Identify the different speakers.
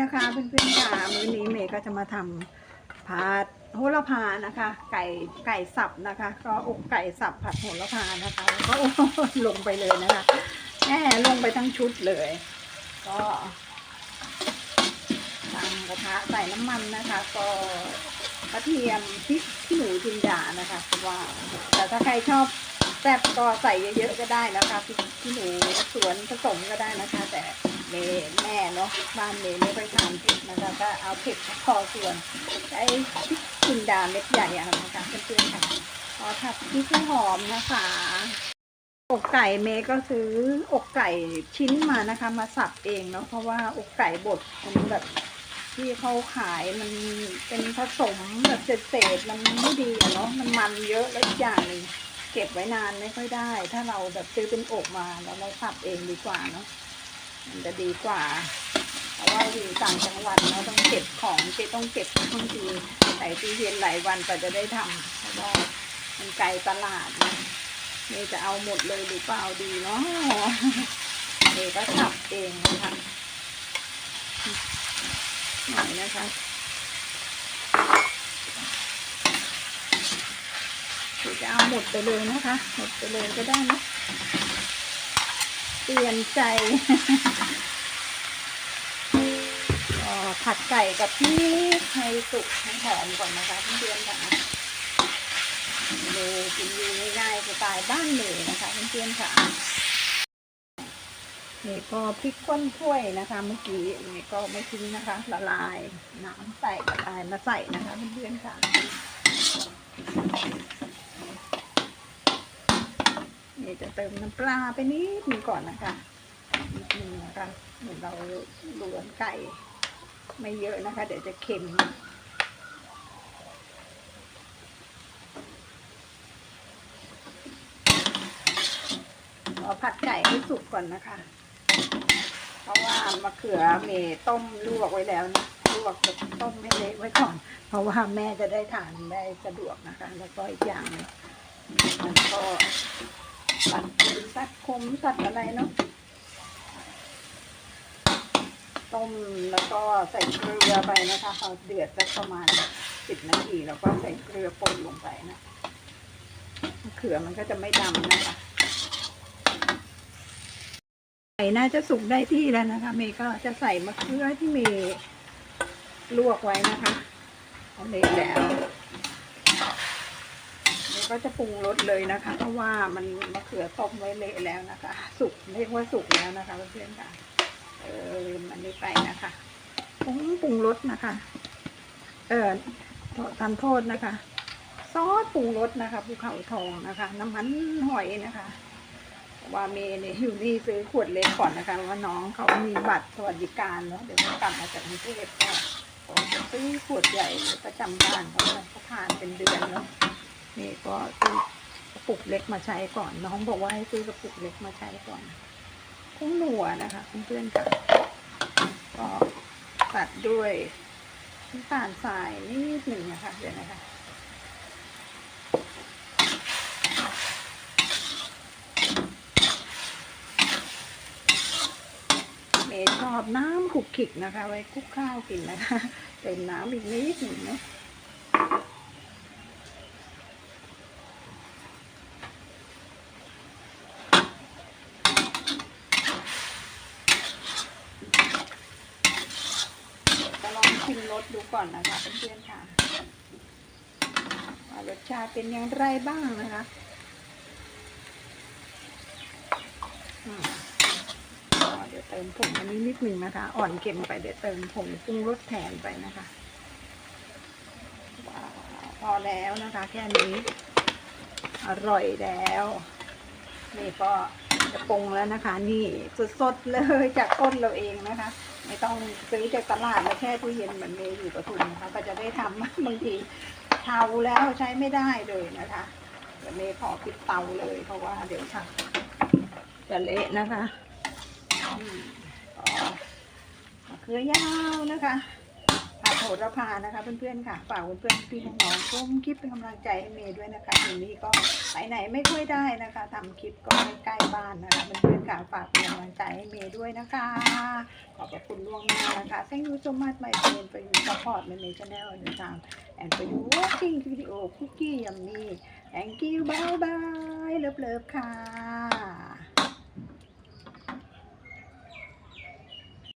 Speaker 1: นะคะเพื่อนๆค่ะมื้อนี้เมย์ก็จะมาทำผัดโหระพานะคะ ไก่ไก่สับนะคะ ก็อกไก่สับผัดโหระพานะคะแล้วก็ลงไปเลยนะคะแหมลงไปทั้งชุดเลย ก็ตั้งกระทะใส่น้ำมันนะคะ ก็กระเทียมพริกขี้หนูจินดานะคะเพราะว่าแต่ถ้าใครชอบแซ่บก็ใส่เยอะๆก็ได้นะคะพริกขี้หนูสวนผสมก็ได้นะคะ แต่ เมแม่เนาะบ้านเมยไม่ค่อยทานเผ็ดนะคะก็เอาเผ็ดพอส่วนใช้พริกจินดาเม็ดใหญ่อะนะคะเพื่อนๆค่ะพอผัดพริกให้หอมนะคะอกไก่เมยก็ซื้ออกไก่ชิ้นมานะคะ มาสับเองเนาะเพราะว่าอกไก่บดมันแบบที่เขาขายมันเป็นผสมแบบเศษๆมันไม่ดีอะเนาะมันมันเยอะแล้วอีกอย่างหนึ่งเก็บไว้นานไม่ค่อยได้ ถ้าเราแบบซื้อเป็นอกมาแล้วเราสับเองดีกว่าเนาะ มันจะดีกว่า เพราะว่าอยู่ต่างจังหวัดเนาะต้องเก็บของเก็บต้องเก็บางทีใส่ตู้เย็นหลายวันกว่าจะได้ทำเพราะว่ามันไกลตลาดนะเมย์จะเอาหมดเลยหรือเปล่าดีเนาะเมย์ก็สับเองนะคะหน่อยนะคะจะเอาหมดไปเลยนะคะ หมดไปเลยก็ได้นะ ปลี่ยนใจผัดไก่กับพริกให้สุกให้หอมก่อนนะคะเพื่อนๆค่ะดูกินอยูง่ายๆสไตล์บ้านเลยนะคะเพื่อนๆค่ะนี่ก็พริกก้นถ้วยนะคะ เมื่อกี้นี่ก็ไม่ทิ้งนะคะ ละลายน้ำใส่ละลายมาใส่นะคะเพื่อนๆค่ะ นี่จะเติมน้ำปลาไปนิดนึงก่อนนะคะนิดนึงนะคะเหมือนเราลวนไก่ไม่เยอะนะคะ เดี๋ยวจะเค็มเราผัดไก่ให้สุกก่อนนะคะ เพราะว่ามะเขือเมย์ต้มลวกไว้แล้วนะลวกกับต้มให้เละไว้ก่อน เพราะว่าแม่จะได้ทานได้สะดวกนะคะ แล้วก็อีกอย่างนึงมันก็ ตัดสัดคมสัดอะไรเนาะต้มแล้วก็ใส่เกลือไปนะคะพอเดือดสักประมาณสิบนาทีแล้วก็ใส่เกลือป่นลงไปนะมะเขือมันก็จะไม่ดำนะคะไก่น่าจะสุกได้ที่แล้วนะคะเมย์ก็จะใส่มะเขือที่เมย์ลวกไว้นะคะเอาเละแล้ว ก็จะปรุงรสเลยนะคะ เพราะว่ามันมะเขือต้มไว้เละแล้วนะคะ สุกเรียกว่าสุกแล้วนะคะเพื่อนๆค่ะ เออลืมมันนี้ไปนะคะปรุงปรุงรสนะคะ เออทานโทษนะคะ ซอสปรุงรสนะคะภูเขาทองนะคะ น้ำมันหอยนะคะว่าเมย์เนี่ยอยู่นี่ซื้อขวดเล็กก่อนนะคะว่าน้องเขามีบัตรสวัสดิการเนาะเดี๋ยวเขากลับมาจากกรุงเทพก็ซื้อขวดใหญ่ประจำบ้านเขาเขาทานเป็นเดือนเนาะ นี่ก็ซื้อกระปุกเล็กมาใช้ก่อน น้องบอกว่าให้ซื้อกระปุกเล็กมาใช้ก่อนคุ้งหนัวนะคะเพื่อนๆค่ะก็ตัดด้วยน้ำตาลทรายนิดหนึ่งนะคะเดี๋ยวนะคะเมชอบน้ำขุกขิกนะคะ ไว้คลุกข้าวกินนะคะเติมน้ำอีกนิดหนึ่งเนาะลองชิมร สดูก่อนนะคะเพื่อนๆค่ะว่ารสชาติเป็นอย่างไรบ้างนะคะอืมก็เดี๋ยวเติมผงอันนี้นิดหนึ่งนะคะ อ่อนเค็มไปเดี๋ยวเติมผงปรุงรสแทนไปนะคะว้าวพอแล้วนะคะ แค่นี้ อร่อยแล้ว นี่ก็ จะปรุงแล้วนะคะ นี่สดๆเลยจากต้นเราเองนะคะ ไม่ต้องซื้อจากตลาดมาแช่ตู้เย็นเหมือนเมย์อยู่ปทุมนะคะ ก็จะได้ทำบางทีเทาแล้วใช้ไม่ได้เลยนะคะเดี๋ยวเมย์ขอปิดเตาเลยเพราะว่าเดี๋ยวค่ะจะเละนะคะมะเขือยาวนะคะ โหระพานะคะเพื่อนๆค่ะฝากเพื่อนๆพี่น้องๆชมคลิปเป็นกำลังใจให้เมย์ด้วยนะคะทีนี้ก็ไปไหนไม่ค่อยได้นะคะทำคลิปก็ใกล้ๆบ้านนะคะเพื่อนๆค่ะฝากเป็นกำลังใจให้เมย์ด้วยนะคะ ขอบพระคุณล่วงหน้านะคะ Thank you so much my friend for your support my May channel all the time and for you watching video cookie yummy Thank you bye bye เลิฟๆค่ะ